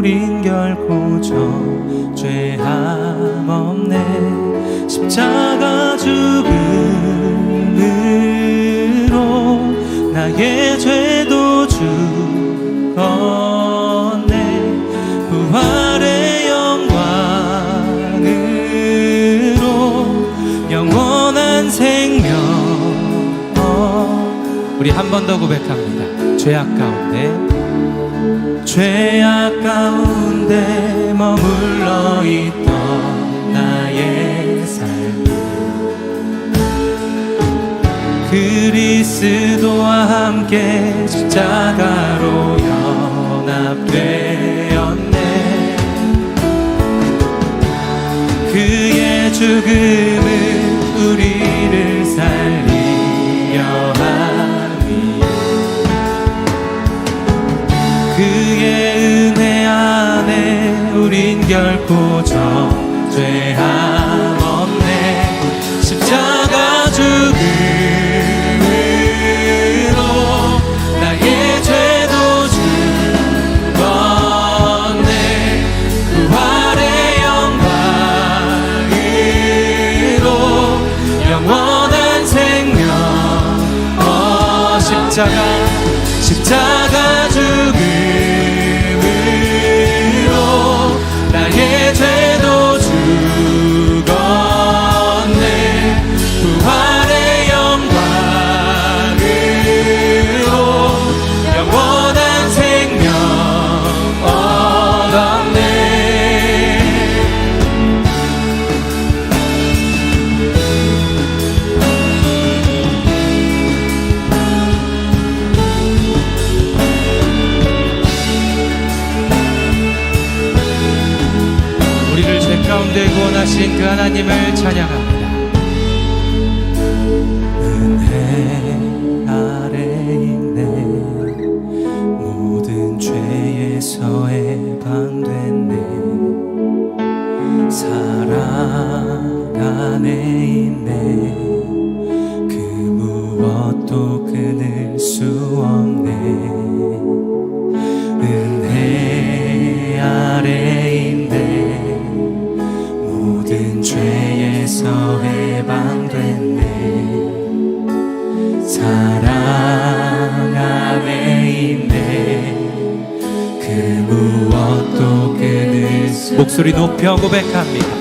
우린 결코 저 죄함 없네. 십자가 죽음으로 나의 죄도 죽었네. 부활의 영광으로 영원한 생명. 우리 한 번 더 고백합니다. 죄악 가운데 죄악 가운데 머물러 있던 나의 삶. 그리스도와 함께 십자가로 연합되었네. 그의 죽음은 우리를 살리 우린 결코 저죄함 없네. 십자가 죽음으로 나의 죄도 죽었네. 부활의 영광으로 영원한 생명 어 십자가 소리 높여 고백합니다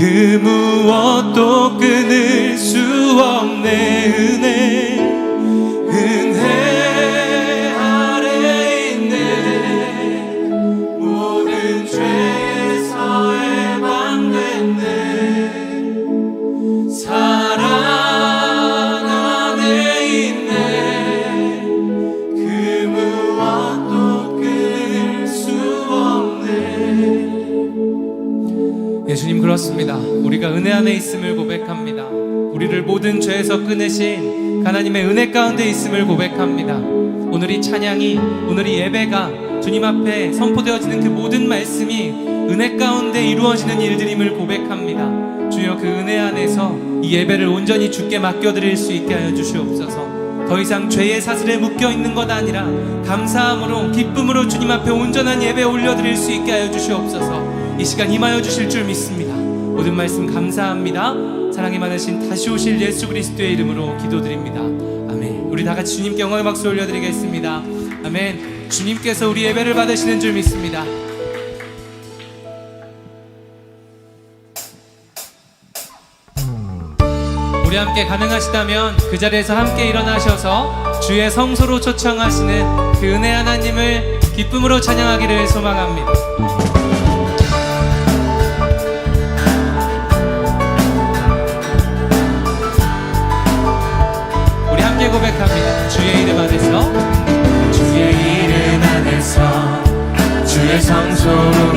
그 무엇도 끊을 수 없네. 은혜 안에 있음을 고백합니다. 우리를 모든 죄에서 끊으신 하나님의 은혜 가운데 있음을 고백합니다. 오늘 이 찬양이 오늘 이 예배가 주님 앞에 선포되어지는 그 모든 말씀이 은혜 가운데 이루어지는 일들임을 고백합니다. 주여 그 은혜 안에서 이 예배를 온전히 주께 맡겨드릴 수 있게 하여 주시옵소서. 더 이상 죄의 사슬에 묶여 있는 것 아니라 감사함으로 기쁨으로 주님 앞에 온전한 예배 올려드릴 수 있게 하여 주시옵소서. 이 시간 임하여 주실 줄 믿습니다. 모든 말씀 감사합니다. 사랑이 많으신 다시 오실 예수 그리스도의 이름으로 기도드립니다. 아멘. 우리 다 같이 주님께 영광의 박수 올려드리겠습니다. 아멘. 주님께서 우리 예배를 받으시는 줄 믿습니다. 우리 함께 가능하시다면 그 자리에서 함께 일어나셔서 주의 성소로 초청하시는 그 은혜 하나님을 기쁨으로 찬양하기를 소망합니다. 주의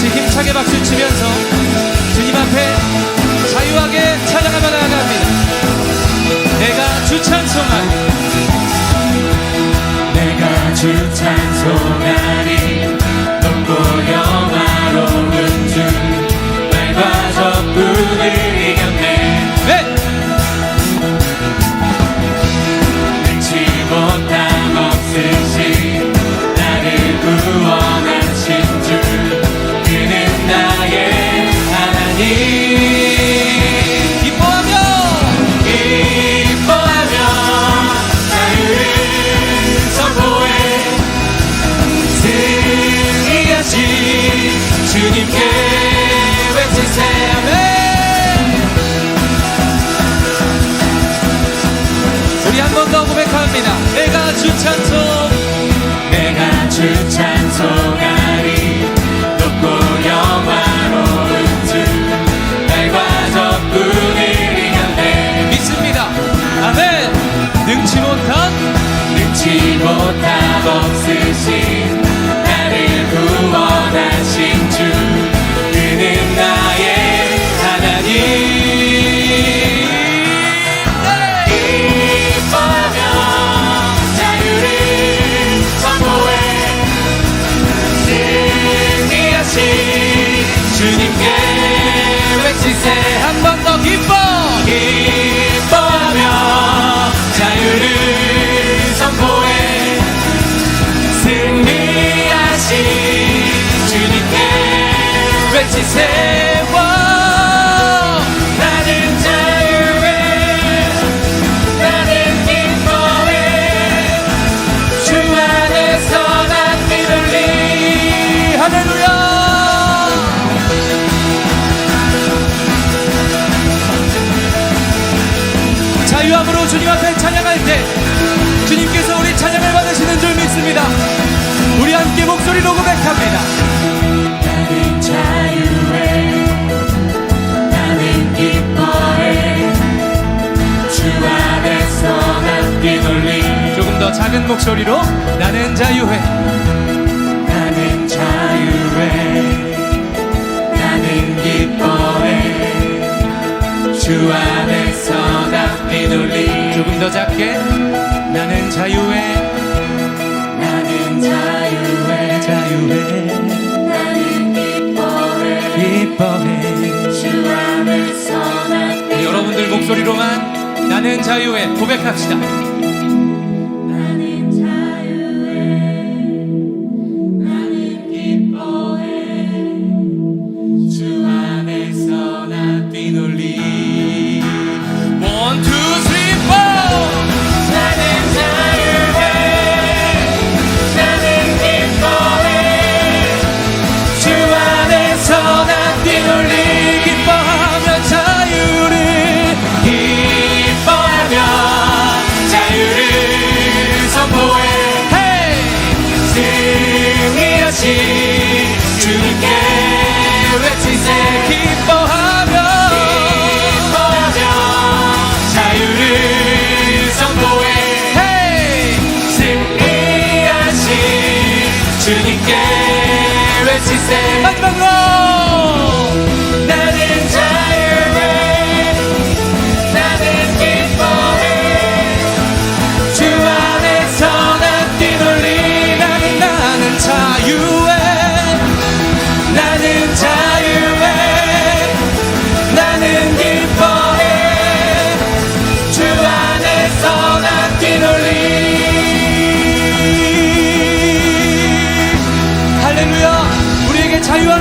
같이 힘차게 박수 치면서 주님 앞에 자유하게 찬양하며 나아갑니다. 내가 주 찬송하리 찬송 내가 주 찬송하리 높고 영화로운 주. 날과 적군을 이겼네 믿습니다. 아멘. 능치 못한 능치 못함 없으신 외치세 한번 더 기뻐. 기뻐하며 자유를 선포해. 승리하신 주님께 외치세 작은 목소리로 나는 자유해. 나는 자유해. 나는 기뻐해. 주 안에서 난 뛰놀리. 조금 더 작게. 나는 자유해. 나는 자유해. 자유해. 나는 기뻐해. 주 안에서 뛰놀리. 여러분들 목소리로만 나는 자유해. 고백합시다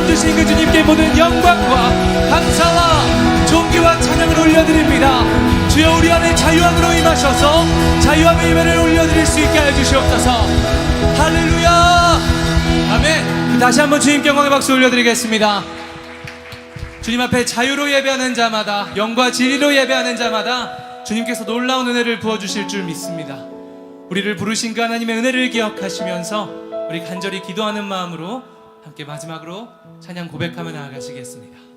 주신 그 주님께 모든 영광과 감사와 존귀와 찬양을 올려드립니다. 주여 우리 안에 자유함으로 임하셔서 자유함의 예배를 올려드릴 수 있게 해주시옵소서. 할렐루야. 아멘. 그 다시 한번 주님 경광의 박수 올려드리겠습니다. 주님 앞에 자유로 예배하는 자마다 영과 진리로 예배하는 자마다 주님께서 놀라운 은혜를 부어 주실 줄 믿습니다. 우리를 부르신 그 하나님의 은혜를 기억하시면서 우리 간절히 기도하는 마음으로 함께 마지막으로 찬양 고백하며 나아가시겠습니다.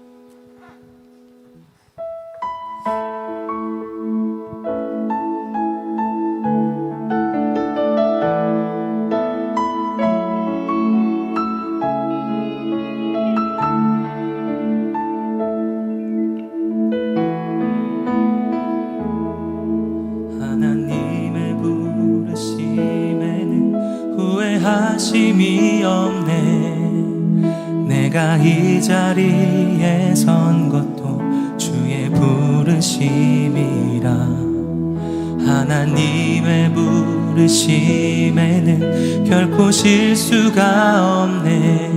부르심에는 결코 실수가 없네.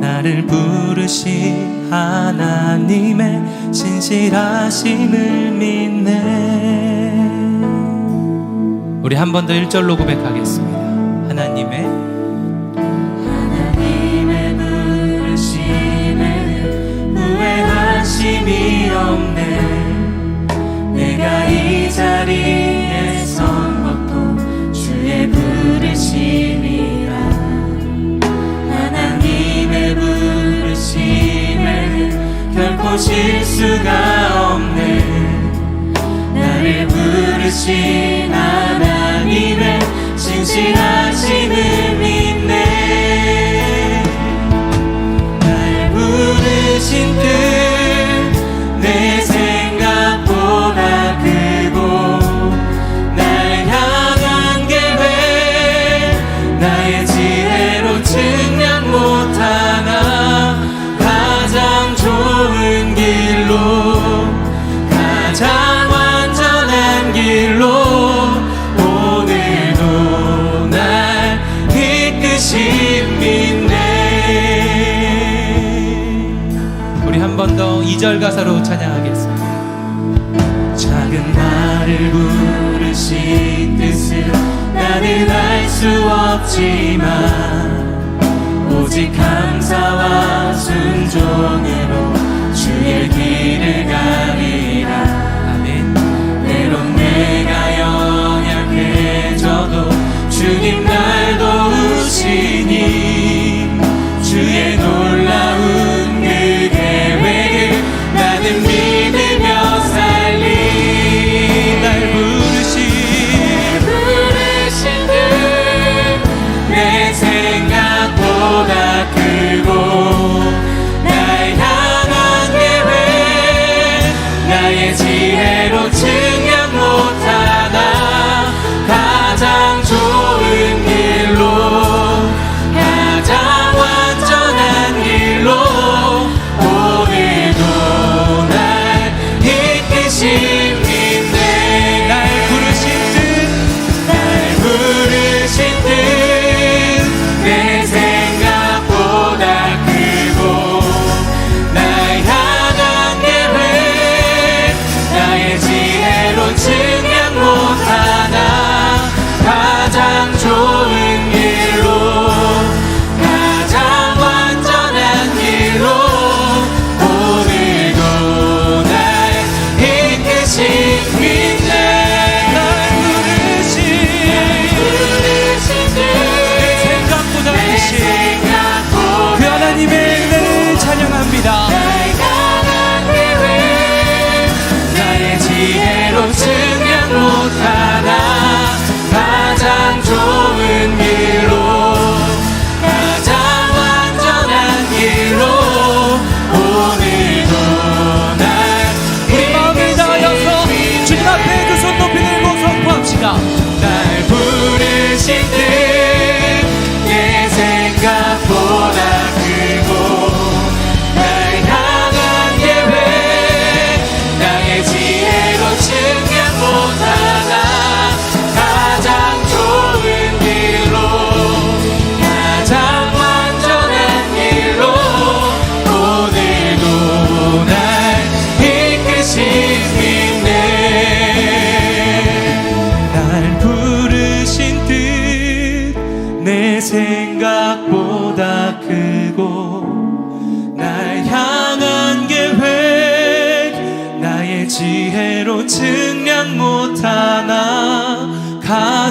나를 부르신 하나님의 신실하심을 믿네. 우리 한 번 더 1절로 고백하겠습니다. 실 수가 없네. 나를 부르신 하나 가사로 찬양하겠습니다. 작은 나를 부르신 뜻을 나는 알 수 없지만 오직 감사와 순종으로 주의 길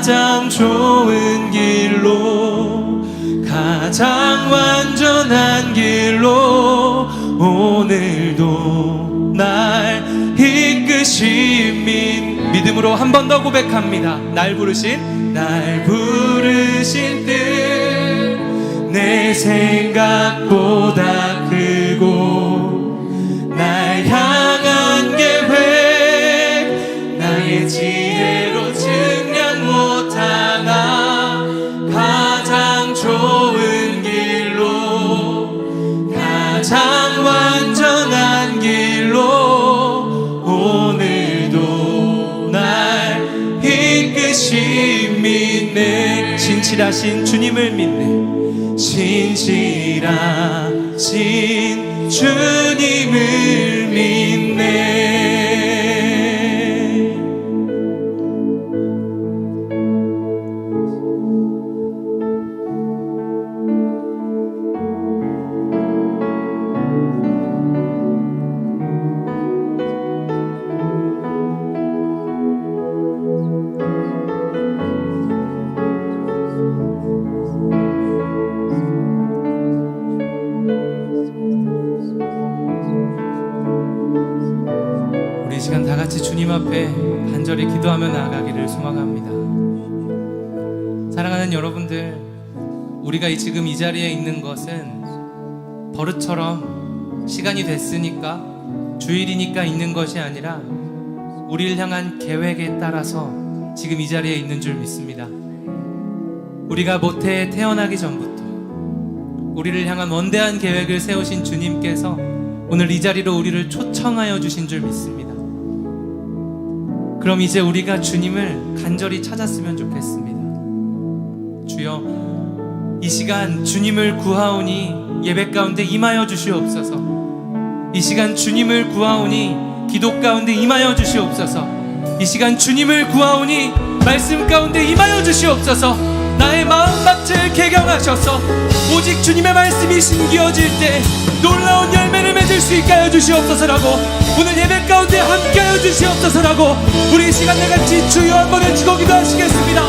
가장 좋은 길로 가장 완전한 길로 오늘도 날 이끄신 민 믿음으로 한 번 더 고백합니다. 날 부르신 날 부르신 뜻내 생각보다 크 진실하신 주님을 믿네. 진실하신 주님을 믿네 지금 이 자리에 있는 것은 버릇처럼 시간이 됐으니까 주일이니까 있는 것이 아니라 우리를 향한 계획에 따라서 지금 이 자리에 있는 줄 믿습니다. 우리가 모태에 태어나기 전부터 우리를 향한 원대한 계획을 세우신 주님께서 오늘 이 자리로 우리를 초청하여 주신 줄 믿습니다. 그럼 이제 우리가 주님을 간절히 찾았으면 좋겠습니다. 주여, 이 시간 주님을 구하오니 예배 가운데 임하여 주시옵소서. 이 시간 주님을 구하오니 기도 가운데 임하여 주시옵소서. 이 시간 주님을 구하오니 말씀 가운데 임하여 주시옵소서. 나의 마음밭을 개경하셔서 오직 주님의 말씀이 심기어질 때 놀라운 열매를 맺을 수 있게 하여 주시옵소서라고 오늘 예배 가운데 함께 하여 주시옵소서라고 우리 이 시간 다 같이 주여 한번 외치고 기도하시겠습니다.